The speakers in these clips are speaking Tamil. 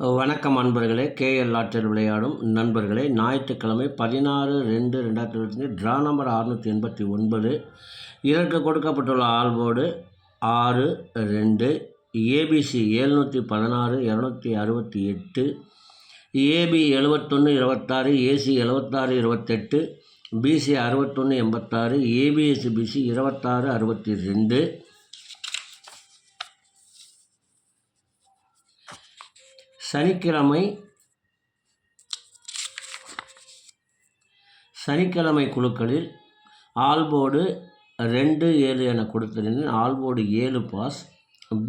வணக்கம் அன்பர்களே கேஎல் ஆற்றில் விளையாடும் நண்பர்களே ஞாயிற்றுக்கிழமை பதினாறு ரெண்டு ரெண்டாயிரத்தி இருபத்தஞ்சு ட்ரா நம்பர் அறுநூற்றி எண்பத்தி ஒன்பது. இதற்கு கொடுக்கப்பட்டுள்ள ஆல்போர்டு ஆறு ரெண்டு ஏபிசி எழுநூற்றி பதினாறு இரநூத்தி அறுபத்தி எட்டு ஏபி எழுபத்தொன்று இருபத்தாறு ஏசி எழுபத்தாறு இருபத்தெட்டு பிசி அறுபத்தொன்று எண்பத்தாறு ஏபிஎஸ்சி பிசி இருபத்தாறு அறுபத்தி ரெண்டு சனிக்கிழமை சனிக்கிழமை குழுக்களில் ஆல்போர்டு ரெண்டு ஏழு என கொடுத்திருந்தேன். ஆல்போர்டு ஏழு பாஸ்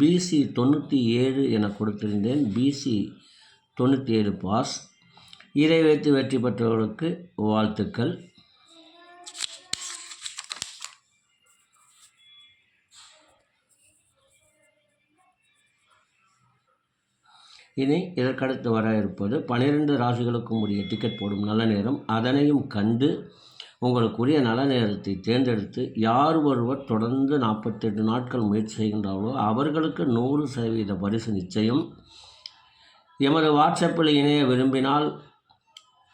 பிசி தொண்ணூற்றி ஏழு என கொடுத்திருந்தேன். பிசி தொண்ணூற்றி ஏழு பாஸ். இதை வைத்து வெற்றி பெற்றவர்களுக்கு வாழ்த்துக்கள். இனி இதற்கடுத்து வர இருப்பது பனிரெண்டு ராசிகளுக்கும் உரிய டிக்கெட் போடும் நல்ல நேரம். அதனையும் கண்டு உங்களுக்குரிய நல்ல நேரத்தை தேர்ந்தெடுத்து யார் ஒருவர் தொடர்ந்து நாற்பத்தெட்டு நாட்கள் முயற்சி செய்கின்றார்களோ அவர்களுக்கு நூறு சதவீத பரிசு நிச்சயம். எமது வாட்ஸ்அப்பில் இணைய விரும்பினால்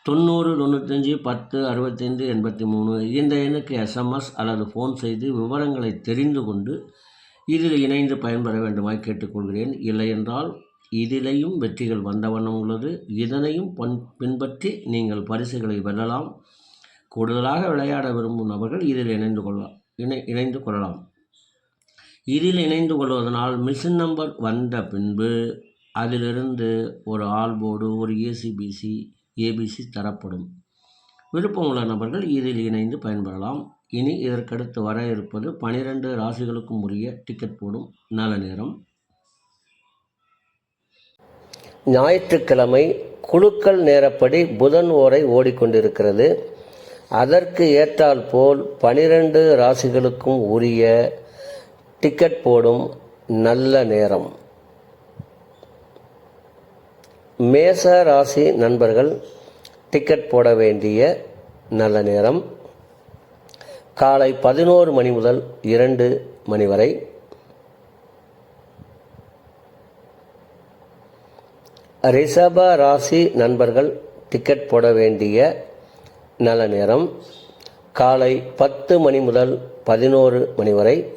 தொண்ணூறு தொண்ணூத்தஞ்சு பத்து அறுபத்தைந்து எண்பத்தி மூணு இந்த எண்ணுக்கு எஸ்எம்எஸ் அல்லது ஃபோன் செய்து விவரங்களை தெரிந்து கொண்டு இதில் இணைந்து பயன்பெற வேண்டுமாய் கேட்டுக்கொள்கிறேன். இல்லையென்றால் இதிலையும் வெற்றிகள் வந்தவண்ணம் உள்ளது. இதனையும் பன் பின்பற்றி நீங்கள் பரிசுகளை வெல்லலாம். கூடுதலாக விளையாட விரும்பும் நபர்கள் இதில் இணைந்து கொள்ளலாம் இணை இணைந்து கொள்ளலாம். இதில் இணைந்து கொள்வதனால் மிஷின் நம்பர் வந்த பின்பு அதிலிருந்து ஒரு ஆல்போர்டு ஒரு ஏசிபிசி ஏபிசி தரப்படும். விருப்பமுள்ள நபர்கள் இதில் இணைந்து பயன்பெறலாம். இனி இதற்கடுத்து வர இருப்பது பனிரெண்டு ராசிகளுக்கும் உரிய டிக்கெட் போடும். நல்ல நேரம். ஞாயிற்றுக்கிழமை குழுக்கள் நேரப்படி புதன் ஓரை ஓடிக்கொண்டிருக்கிறது. அதற்கு ஏற்றால் போல் பனிரெண்டு ராசிகளுக்கும் உரிய டிக்கெட் போடும் நல்ல நேரம். மேச ராசி நண்பர்கள் டிக்கெட் போட வேண்டிய நல்ல நேரம். காலை பதினோரு மணி முதல் இரண்டு மணி வரை ரிஷப ராசி நண்பர்கள் டிக்கெட் போட வேண்டிய நல்ல நேரம். காலை பத்து மணி முதல் பதினோரு மணி வரை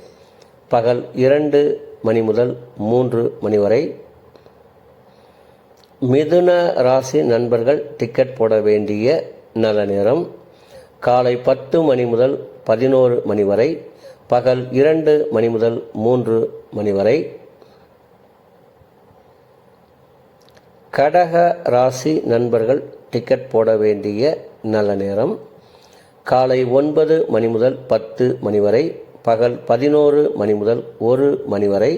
பகல் இரண்டு மணி முதல் மூன்று மணி வரை. மிதுன ராசி நண்பர்கள் டிக்கெட் போட வேண்டிய நல்ல நேரம். காலை பத்து மணி முதல் பதினோரு மணி வரை பகல் இரண்டு மணி முதல் மூன்று மணி வரை. கடக ராசி நண்பர்கள் டிக்கெட் போட வேண்டிய நல்ல நேரம். காலை ஒன்பது மணி முதல் பத்து மணி வரை பகல் பதினோரு மணி முதல் ஒரு மணி வரை.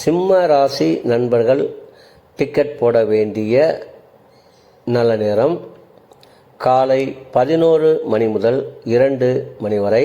சிம்ம ராசி நண்பர்கள் டிக்கெட் போட வேண்டிய நல்ல நேரம். காலை பதினோரு மணி முதல் இரண்டு மணி வரை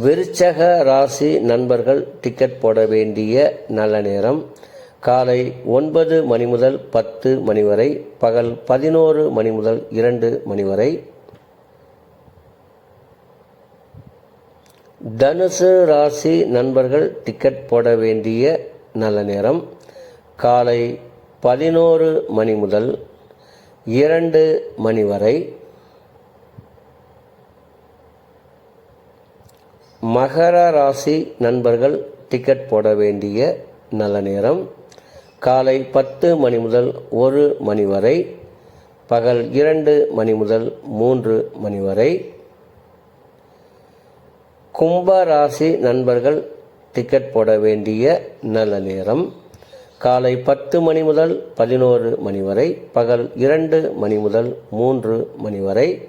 விருச்சக ராசி நண்பர்கள் டிக்கெட் போட வேண்டிய நல்ல நேரம். காலை ஒன்பது மணி முதல் பத்து மணி வரை பகல் பதினோரு மணி முதல் இரண்டு மணி வரை. தனுசு ராசி நண்பர்கள் டிக்கெட் போட வேண்டிய நல்ல நேரம். காலை பதினோரு மணி முதல் இரண்டு மணி வரை மகர ராசி நண்பர்கள் டிக்கெட் போட வேண்டிய நல்ல நேரம். காலை பத்து மணி முதல் ஒரு மணி வரை பகல் இரண்டு மணி முதல் மூன்று மணி வரை. கும்பராசி நண்பர்கள் டிக்கெட் போட வேண்டிய நல்ல நேரம். காலை பத்து மணி முதல் பதினோரு மணி வரை பகல் இரண்டு மணி முதல் மூன்று மணி வரை.